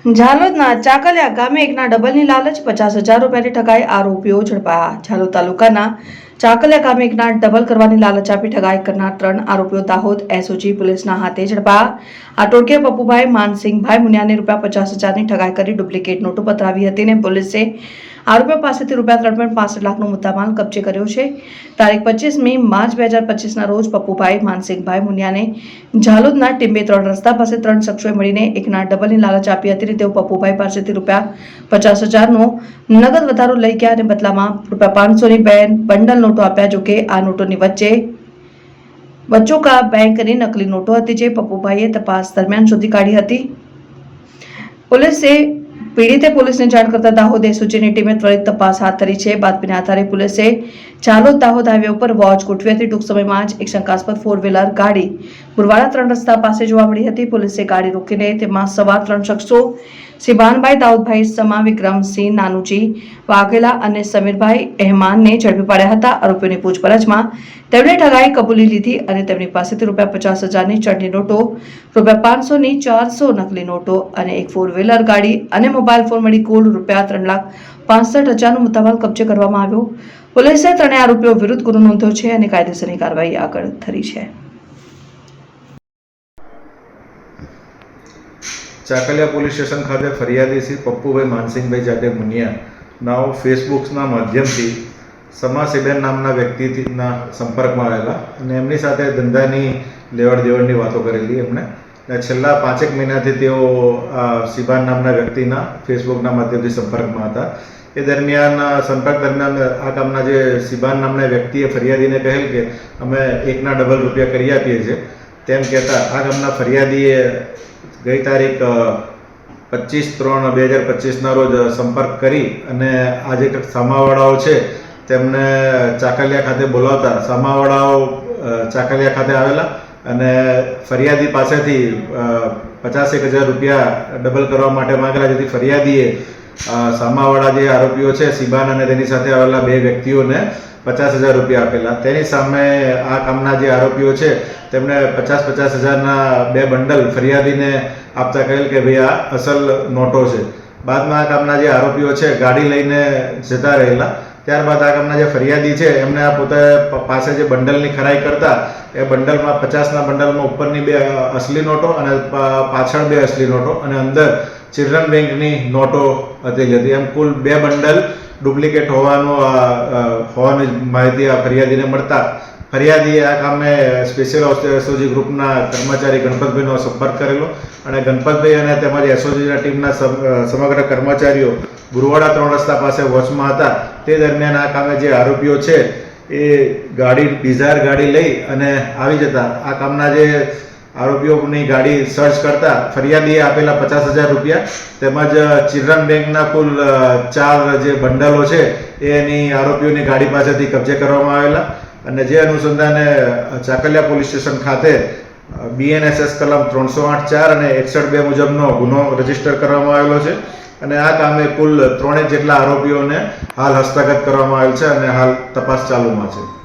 ઝાલોદના ચાકલિયા ગામે એકના ડબલની લાલચ, પચાસ હજાર રૂપિયાની ઠગાઈ, આરોપીઓ ઝડપાયા. ઝાલોદ તાલુકાના ચાકલિયા ગામે એકના ડબલ કરવાની લાલચ આપી ઠગાઈ કરનાર ત્રણ આરોપીઓ દાહોદ એસઓજી પોલીસના હાથે ઝડપાયા. આ ટોળકે પપ્પુભાઈ માનસિંહભાઈ મુનિયાને રૂપિયા પચાસ હજારની ઠગાઈ કરી ડુપ્લિકેટ નોટો પધરાવી હતી ને પોલીસે આરોપીઓ પાસેથી રૂપિયા ત્રણ પોઈન્ટ પાસઠ લાખનો મુદ્દામાલ કબજે કર્યો છે. તારીખ પચીસ મે માર્ચ બે હજાર પચીસના રોજ પપ્પુભાઈ, માનસિંહભાઈ મુનિયાને ઝાલોદના ટીમ્બે ત્રણ રસ્તા પાસે ત્રણ શખ્સોએ મળીને એકના ડબલની લાલચ આપી હતી તેઓ પપ્પુભાઈ પાસેથી રૂપિયા પચાસ હજારનો નગદ વધારો લઈ ગયા અને બદલામાં રૂપિયા પાંચસોની બે બંડલ નોટો આપ્યા જોકે આ નોટોની વચ્ચે બચ્ચો કા બેંકની નકલી નોટો હતી જે પપ્પુભાઈએ તપાસ દરમિયાન શોધી કાઢી હતી. પોલીસે પીડિતે પોલીસને જાણ કરતા દાહોદ એસઓજીની ટીમે ત્વરિત તપાસ હાથ ધરી છે. બાતમીના આધારે પોલીસે ચાલોદ દાહોદ હાઈવે ઉપર વોચ ગોઠવ્યાથી ટૂંક સમયમાં જ એક શંકાસ્પદ ફોર વ્હીલર ગાડી પુરવાડા ત્રણ રસ્તા પાસે જોવા મળી હતી. પોલીસે ગાડી રોકીને તેમાં સવાર ત્રણ શખ્સો સિબાનભાઈ દાઉદભાઈ સમા, વિક્રમસિંહ નાનુજી, વાઘેલા અને સમીરભાઈ અહેમાનને ઝડપી પાડ્યા હતા. આરોપીઓની પૂછપરછમાં તેમણે ઠગાઈ કબૂલી લીધી અને તેમની પાસેથી રૂપિયા પચાસ હજારની ચડની નોટો, રૂપિયા પાંચસોની ચારસો નકલી નોટો અને એક ફોર વ્હીલર ગાડી અને મોબાઈલ ફોન મળી કુલ રૂપિયા ત્રણ લાખ પાસઠ હજારનો મુદ્દામાલ કબજે કરવામાં આવ્યો. પોલીસે ત્રણેય આરોપીઓ વિરુદ્ધ ગુનો નોંધ્યો છે અને કાયદેસરની કાર્યવાહી આગળ ધરી છે. ચાકલિયા પોલીસ સ્ટેશન ખાતે ફરિયાદી શ્રી પપ્પુભાઈ માનસિંહભાઈ જાતે મુનિયા નાઓ ફેસબુકના માધ્યમથી સમાસીબેન નામના વ્યક્તિના સંપર્કમાં આવેલા અને એમની સાથે ધંધાની લેવડ દેવડની વાતો કરેલી એમણે અને છેલ્લા પાંચેક મહિનાથી તેઓ સિબાન નામના વ્યક્તિના ફેસબુકના માધ્યમથી સંપર્કમાં હતા. એ દરમિયાન સંપર્ક દરમિયાન આ ગામના જે સિબાન નામના વ્યક્તિએ ફરિયાદીને કહેલ કે અમે એકના ડબલ રૂપિયા કરી આપીએ છીએ, તેમ કહેતા આ ગામના ફરિયાદીએ ગઈ તારીખ પચીસ ત્રણ બે હજાર પચીસના રોજ સંપર્ક કરી અને આ જે સામાવાળાઓ છે તેમને ચાકલિયા ખાતે બોલાવતા. સામાવાળાઓ ચાકલિયા ખાતે આવેલા. અને ફરિયાદી પાસેથી પચાસેક હજાર રૂપિયા ડબલ કરવા માટે માંગેલા, જેથી ફરિયાદીએ સામાવાળા જે આરોપીઓ છે, સિબાન અને તેની સાથે આવેલા બે વ્યક્તિઓને પચાસ હજાર રૂપિયા આપેલા. તેની સામે આ કામના જે આરોપીઓ છે તેમણે પચાસ પચાસ હજારના બે બંડલ ફરિયાદીને આપતા કહેલ કે ભાઈ આ અસલ નોટો છે. બાદમાં આ કામના જે આરોપીઓ છે, ગાડી લઈને જતા રહેલા. ત્યારબાદ આ ગામના જે ફરિયાદી છે, એમને આ પોતે પાસે જે બંડલની ખરાઈ કરતા, એ બંડલમાં પચાસના બંડલમાં ઉપરની બે અસલી નોટો અને પાછળ બે અસલી નોટો અને અંદર ચિલ્ડ્રન બેંકની નોટો હતી હતી. એમ કુલ બે બંડલ ડુપ્લિકેટ હોવાનું હોવાની માહિતી આ ફરિયાદીને મળતા ફરિયાદીએ આ કામે સ્પેશિયલ એસઓજી ગ્રુપના કર્મચારી ગણપતભાઈનો સંપર્ક કરેલો અને ગણપતભાઈ અને તેમજ એસઓજીના ટીમના સમગ્ર કર્મચારીઓ ગુરુવાડા ત્રણ રસ્તા પાસે વોચમાં હતા. તે દરમિયાન આ કામે જે આરોપીઓ છે, એ ગાડી ડિઝાયર ગાડી લઈ અને આવી જતા. આ કામના જે આરોપીઓની ગાડી સર્ચ કરતા ફરિયાદીએ આપેલા પચાસ હજાર રૂપિયા. તેમજ ચિલ્ડ્રન બેંકના કુલ ચાર જે બંડલો છે એની આરોપીઓની ગાડી પાસેથી કબજે કરવામાં આવેલા. અને જે અનુસંધાને ચાકલિયા પોલીસ સ્ટેશન ખાતે બીએનએસએસ કલમ ત્રણસો આઠ ચાર અને એકસઠ બે મુજબનો ગુનો રજિસ્ટર કરવામાં આવેલો છે. અને આ કામે કુલ ત્રણેક જેટલા આરોપીઓને હાલ હસ્તગત કરવામાં આવેલ છે અને હાલ તપાસ ચાલુમાં છે.